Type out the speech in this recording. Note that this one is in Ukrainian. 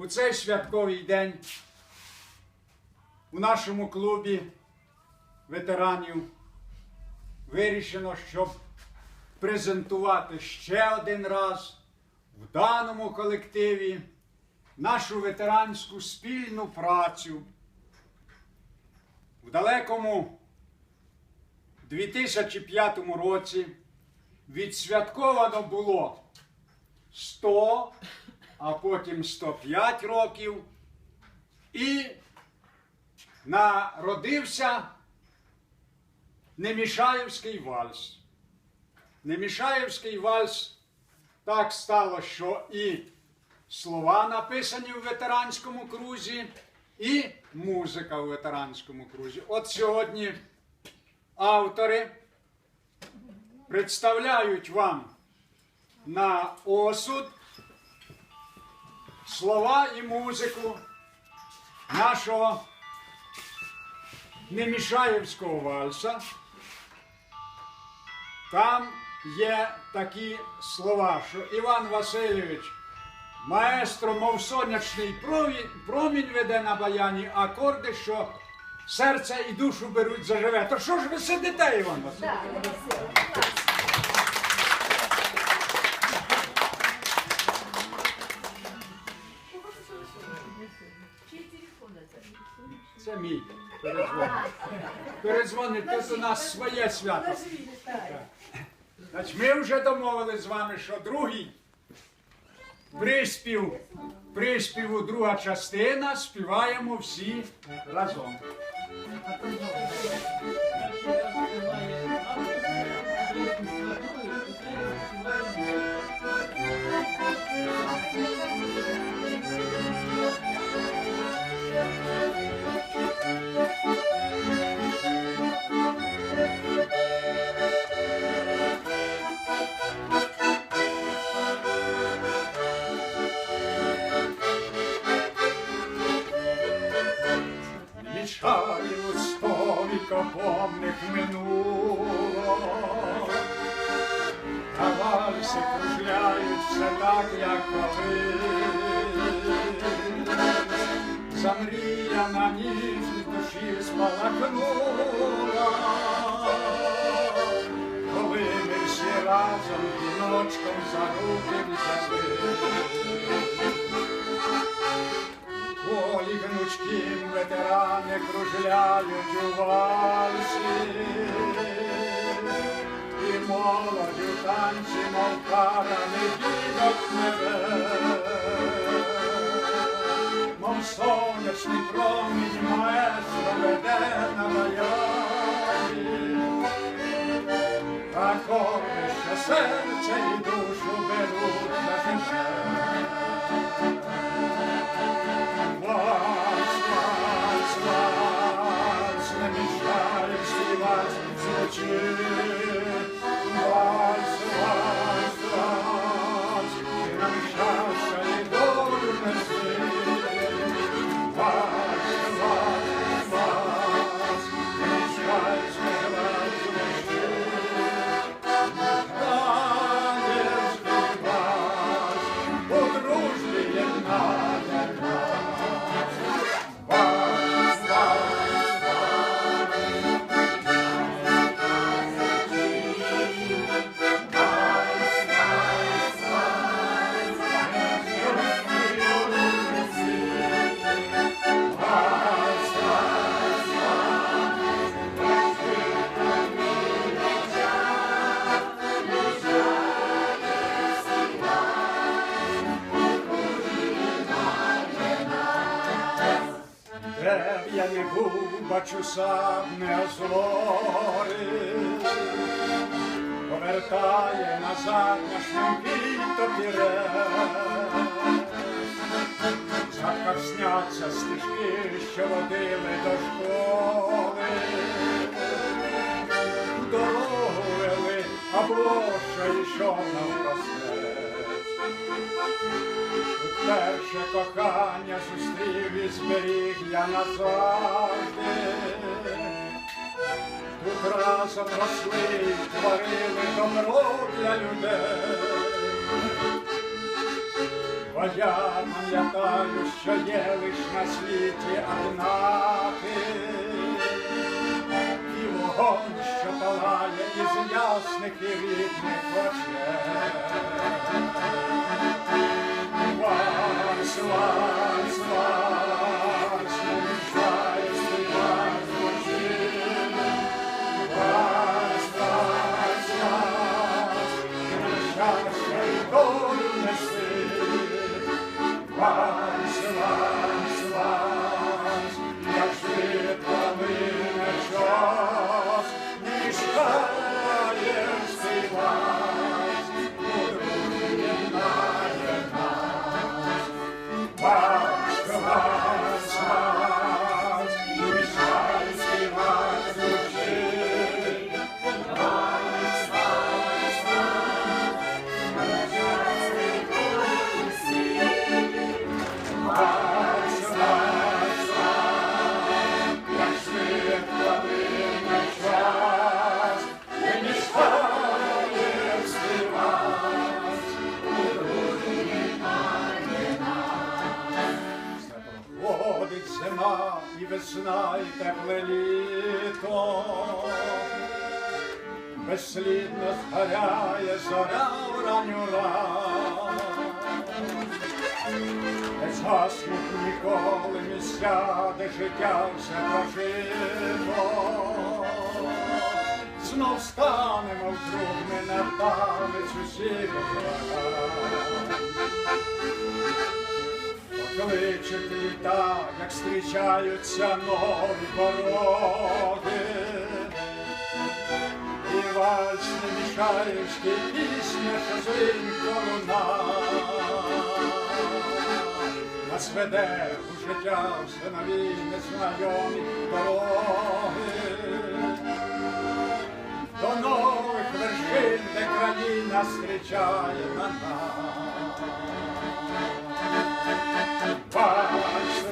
У цей святковий день у нашому клубі ветеранів вирішено, щоб презентувати ще один раз в даному колективі нашу ветеранську спільну працю. В далекому 2005 році відсвятковано було 100, а потім 105 років. І народився Немішаєвський вальс. Немішаєвський вальс так стало, що і слова написані в ветеранському крузі, і музика в ветеранському крузі. От сьогодні автори представляють вам на осуд слова і музику нашого Немішаєвського вальса. Там є такі слова, що Іван Васильович, маестро, мов сонячний промінь веде на баяні акорди, що серце і душу беруть заживе. То що ж ви сидите, Іван Васильович? Це мій. Передзвонить. Передзвонить, тут у нас своє свято. Значить, ми вже домовились з вами, що другий приспів, приспіву друга частина співаємо всі разом. Сто вікопомних минуло, а вальси кружляють все так, як колись. Замріяна ніжність душі спалахнула, коли ми всі разом віночком за руки взяли. Полі гнучким ветерани кружляють у вальсі, і молодь у танці, мов караний дідок неве, мов сонячний промінь маестро веде на баяні, акорди, що серце і душу беруть на життя. Я не бачу сам не озори, повертає назад наш новий топіре. Згадках сняться стежки, що водили до школи. Дорогу вели, а площа йшов навпростець. Тут перше кохання зустрів вічний зберіг я назавжди, тут разом росли, творили добро для людей, бо я пам'ятаю, що є лиш на світі однаки, і вогонь, що палає із ясних і рідних. безслідно згоряє зоря в ранню ран. Не згаснуть ніколи місця, де життя все прожито. Знов станемо вдруг ми на пам'ять усіх Покличуть літа, як зустрічаються нові пороги плач, не мішаєш ти пісня, що зинько луна. Нас веде у життя все нові незнайомі дороги. До нових вершин, де країна зустрічає на нас. Бач,